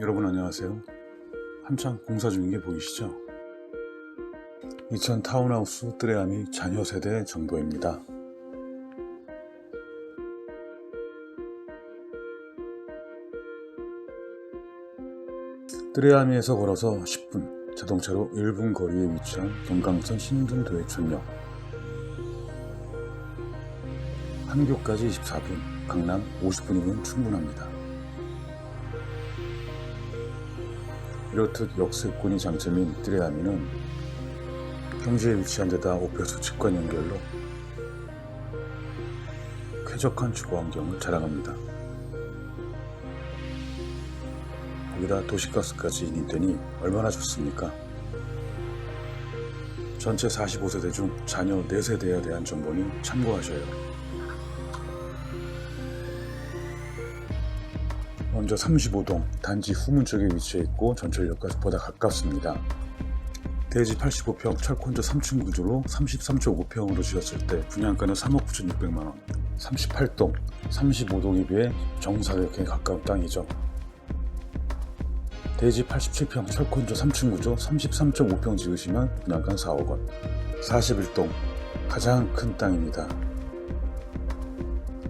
여러분 안녕하세요. 한창 공사 중인 게 보이시죠? 이천 타운하우스 뜨레아미 자녀 세대 정보입니다. 뜨레아미에서 걸어서 10분, 자동차로 1분 거리에 위치한 경강선 신등도해촌역. 한교까지 24분, 강남 50분이면 충분합니다. 이렇듯 역세권이 장점인 뜨레아미는 평지에 위치한 데다 오페수 직관 연결로 쾌적한 주거 환경을 자랑합니다. 거기다 도시가스까지 인입되니 얼마나 좋습니까? 전체 45세대 중 자녀 4세대에 대한 정보니 참고하셔요. 먼저 35동 단지 후문 쪽에 위치해 있고 전철역과 보다 가깝습니다. 대지 85평 철콘조 3층 구조로 33.5평으로 지었을 때 분양가는 3억 9,600만원 38동, 35동에 비해 정사역에 가까운 땅이죠. 대지 87평 철콘조 3층 구조 33.5평 지으시면 분양가 4억 원 41동 가장 큰 땅입니다.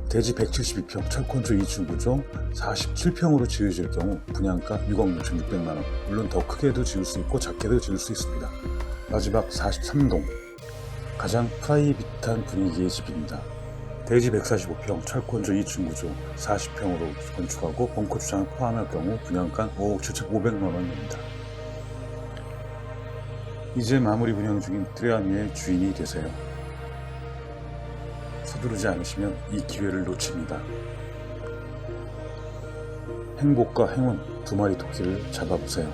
대지 172평 철콘조 2층 구조 47평으로 지으실 경우 분양가 6억 6,600만원 물론 더 크게도 지을 수 있고 작게도 지을 수 있습니다. 마지막 43동 가장 프라이빗한 분위기의 집입니다. 대지 145평 철콘조 2층 구조 40평으로 건축하고 벙커 주차를 포함할 경우 분양가 5억 7,500만 원입니다. 이제 마무리 분양 중인 트레아미의 주인이 되세요. 서두르지 않으시면 이 기회를 놓칩니다. 행복과 행운 두 마리 토끼를 잡아보세요.